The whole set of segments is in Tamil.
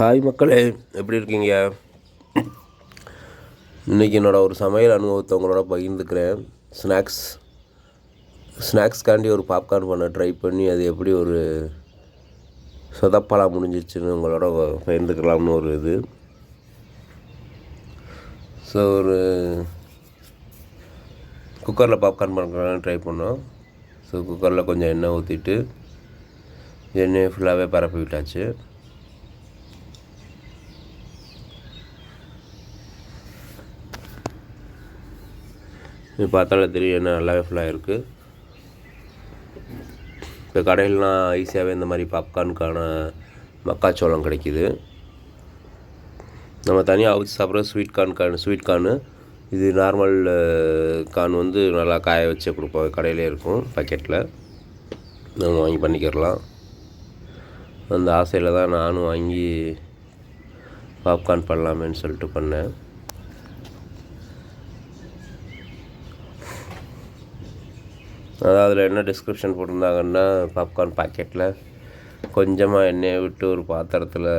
ஹாய் மக்களே எப்படி இருக்கீங்க? இன்றைக்கி என்னோடய ஒரு சமையல் அனுபவத்தை உங்களோட பகிர்ந்துக்கிறேன். ஸ்நாக்ஸ் ஸ்நாக்ஸ்க்காண்டி ஒரு பாப்கார்ன் பண்ண ட்ரை பண்ணி அது எப்படி ஒரு சொதப்பலாக முடிஞ்சிச்சுன்னு உங்களோட பகிர்ந்துக்கலாம்னு ஒரு இது. ஸோ ஒரு குக்கரில் பாப்கார்ன் பண்ணுறதுன்னு ட்ரை பண்ணோம். ஸோ குக்கரில் கொஞ்சம் எண்ணெய் ஊற்றிட்டு எண்ணெயை ஃபுல்லாகவே பரப்பி விட்டாச்சு. இது பார்த்தாலே தெரியும் என்ன நல்லாவே ஃபுல்லாக இருக்குது இப்போ கடையிலலாம் ஈஸியாகவே இந்த மாதிரி பாப்கார்னுக்கான மக்காச்சோளம் கிடைக்கிது. நம்ம தனியாக அவிச்சு சாப்பிட்ற sweet corn corn sweet corn இது நார்மல் கார்ன் வந்து நல்லா காய வச்சு கொடுப்போம். கடையிலே இருக்கும் பாக்கெட்டில் நம்ம வாங்கி பண்ணிக்கிறலாம். அந்த ஆசையில் தான் நானும் வாங்கி பாப்கார்ன் பண்ணலாமேன்னு சொல்லிட்டு பண்ணேன். அதாவது அதில் என்ன டிஸ்கிரிப்ஷன் போட்டிருந்தாங்கன்னா பாப்கார்ன் பாக்கெட்டில் கொஞ்சமாக எண்ணெயை விட்டு ஒரு பாத்திரத்தில்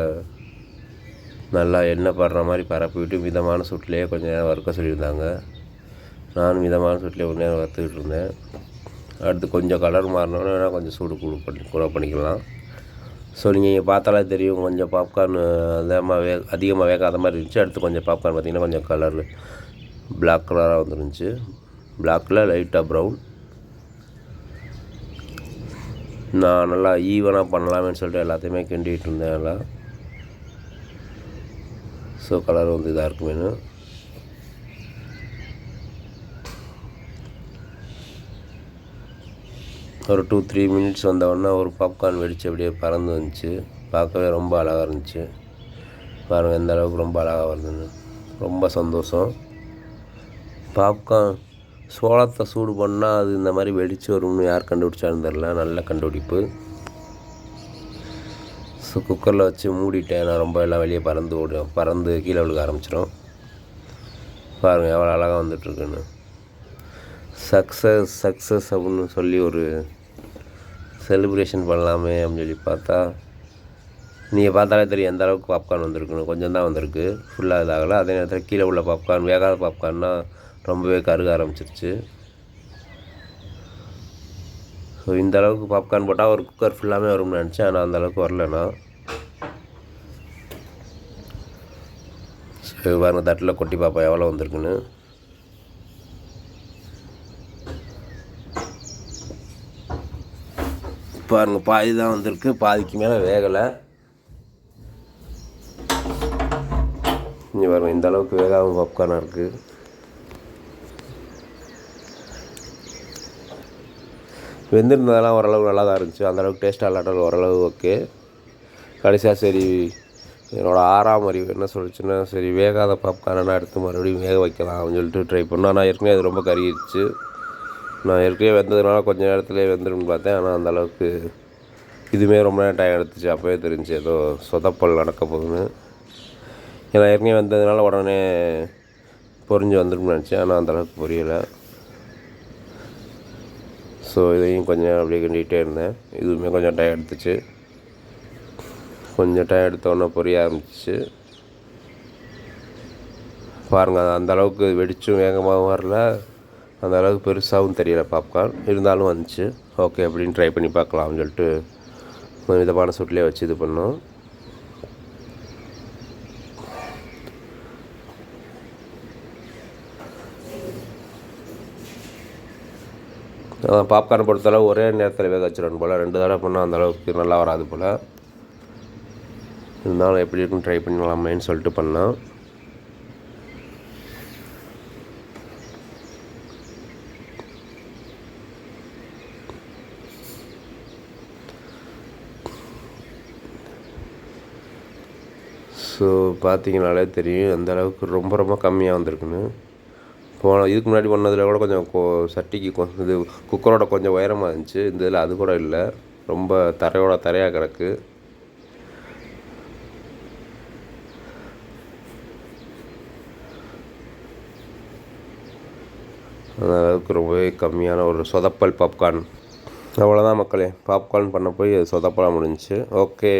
நல்லா எண்ணெய் படுற மாதிரி பரப்பி விட்டு மிதமான சூட்லேயே கொஞ்சம் நேரம் வறுக்க சொல்லியிருந்தாங்க. நானும் மிதமான சுட்டிலே ஒரு நேரம் வறுத்துக்கிட்டு இருந்தேன். அடுத்து கொஞ்சம் கலர் மாறினோன்னே வேணால் கொஞ்சம் சூடு கூட பண்ணி கூட பண்ணிக்கலாம். ஸோ நீங்கள் இங்கே பார்த்தாலே தெரியும் கொஞ்சம் பாப்கார்ன் அதிகமாக வே அதிகமாக வேகாத மாதிரி இருந்துச்சு. அடுத்து கொஞ்சம் பாப்கார்ன் பார்த்திங்கன்னா கொஞ்சம் கலர் பிளாக் கலராக வந்துருந்துச்சு. பிளாக்கில் லைட்டாக ப்ரௌன் நான் நல்லா ஈவனாக பண்ணலாமேன்னு சொல்லிட்டு எல்லாத்தையுமே கிண்டிகிட்டு இருந்தேன் நல்லா. ஸோ கலர் வந்து இதாக இருக்குமேனு ஒரு டூ த்ரீ மினிட்ஸ் வந்தவுடனே ஒரு பாப்கார்ன் வெடித்து அப்படியே பறந்து வந்துச்சு. பார்க்கவே ரொம்ப அழகாக இருந்துச்சு. பாருங்கள் எந்த அளவுக்கு ரொம்ப அழகாக வருதுன்னு. ரொம்ப சந்தோஷம். பாப்கார்ன் சோளத்தை சூடு பண்ணால் அது இந்த மாதிரி வெடிச்சு வரும்னு யார் கண்டுபிடிச்சாலும் தெரில நல்ல கண்டுபிடிப்பு. ஸோ குக்கரில் வச்சு மூடிட்டேன். நான் ரொம்ப எல்லாம் வெளியே பறந்து ஓடும் பறந்து கீழே விழுக ஆரம்பிச்சிடும் பாருங்கள் எவ்வளோ அழகாக வந்துட்டுருக்குன்னு. சக்ஸஸ் சக்ஸஸ் அப்படின்னு சொல்லி ஒரு செலிப்ரேஷன் பண்ணலாமே அப்படின்னு சொல்லி பார்த்தா நீங்கள் பார்த்தாலே தெரியும் எந்த அளவுக்கு பாப்கார்ன் வந்திருக்குன்னு. கொஞ்சம் தான் வந்திருக்கு. ஃபுல்லாக இதாகலை. அதே நேரத்தில் கீழே உள்ள பாப்கார்ன் வேகாத பாப்கார்ன்னா ரொம்பவே கருக ஆரம்பிச்சிருச்சு. ஸோ இந்த அளவுக்கு பாப்கார்ன் போட்டால் ஒரு குக்கர் ஃபுல்லாமே வரும்னு நினச்சேன். ஆனால் அந்த அளவுக்கு வரலண்ணா ஸோ பாருங்கள் தட்டில் கொட்டி பார்ப்போம் எவ்வளோ வந்திருக்குன்னு. பாருங்கள் பாதி தான் வந்திருக்கு. பாதிக்கு மேலே வேகலை. இங்கே பாருங்கள் இந்த அளவுக்கு வேகாமல் பாப்கார்னாக இருக்குது வெந்திருந்ததெல்லாம் ஓரளவு நல்லா தான் இருந்துச்சு அந்தளவுக்கு டேஸ்ட்டாக இல்லாட்டாலும் ஓரளவு ஓகே கடைசியாக சரி என்னோடய ஆறாம் அறிவு என்ன சொல்லிச்சுன்னா சரி வேகாத பாப்கார்னா எடுத்து மறுபடியும் வேக வைக்கலாம் அப்படின்னு சொல்லிட்டு ட்ரை பண்ணேன் ஆனால் ஏற்கனவே அது ரொம்ப கருகிடுச்சு. நான் ஏற்கனவே வெந்ததுனால கொஞ்சம் நேரத்துலேயே வெந்துடும் பார்த்தேன். ஆனால் அந்தளவுக்கு இதுவுமே ரொம்ப நேரம் டைம் எடுத்துச்சு. அப்போவே தெரிஞ்சு ஏதோ சொதப்பல் நடக்க போகுதுன்னு. ஏன்னா ஏற்கனவே வந்ததுனால உடனே பொறிஞ்சு வந்துடும் நினச்சேன். ஆனால் அந்தளவுக்கு புரியலை. ஸோ இதையும் கொஞ்சம் நேரம் அப்படியே கிண்டிகிட்டே இருந்தேன். இதுவுமே கொஞ்சம் டைம் எடுத்துச்சு. கொஞ்சம் டைம் எடுத்தோன்னே பொரிய ஆரம்பிச்சிச்சு. பாருங்கள் அந்த அளவுக்கு வெடிச்சும் வேகமாகவும் வரல. அந்த அளவுக்கு பெருசாகவும் தெரியல பாப்கார்ன் இருந்தாலும் வந்துச்சு. ஓகே அப்படின்னு ட்ரை பண்ணி பார்க்கலாம்னு சொல்லிட்டு கொஞ்சம் விதமான சுட்டிலே வச்சு இது பண்ணோம். பாப்கார்ன் பொறுத்தளவு ஒரே நேரத்தில் வேக வச்சிடணும் போல். ரெண்டு தடவை பண்ணால் அந்த அளவுக்கு நல்லா வராது போல். இருந்தாலும் எப்படி இருக்குன்னு ட்ரை பண்ணலாமேன்னு சொல்லிட்டு பண்ணேன். ஸோ பார்த்தீங்கனாலே தெரியும் அந்த அளவுக்கு ரொம்ப ரொம்ப கம்மியாக வந்திருக்குன்னு. போன இதுக்கு முன்னாடி பண்ணதில் கூட கொஞ்சம் கோ சட்டிக்கு கொஞ்சம் இது குக்கரோட கொஞ்சம் உயரமாக இருந்துச்சு. இந்த இதில் அது கூட இல்லை. ரொம்ப தரையோட தரையாக கிடக்கு. அளவுக்கு ரொம்பவே கம்மியான ஒரு சொதப்பல் பாப்கார்ன் அவ்வளோதான் மக்களே. பாப்கார்ன் பண்ண போய் சொதப்பலாக முடிஞ்சிச்சு. ஓகே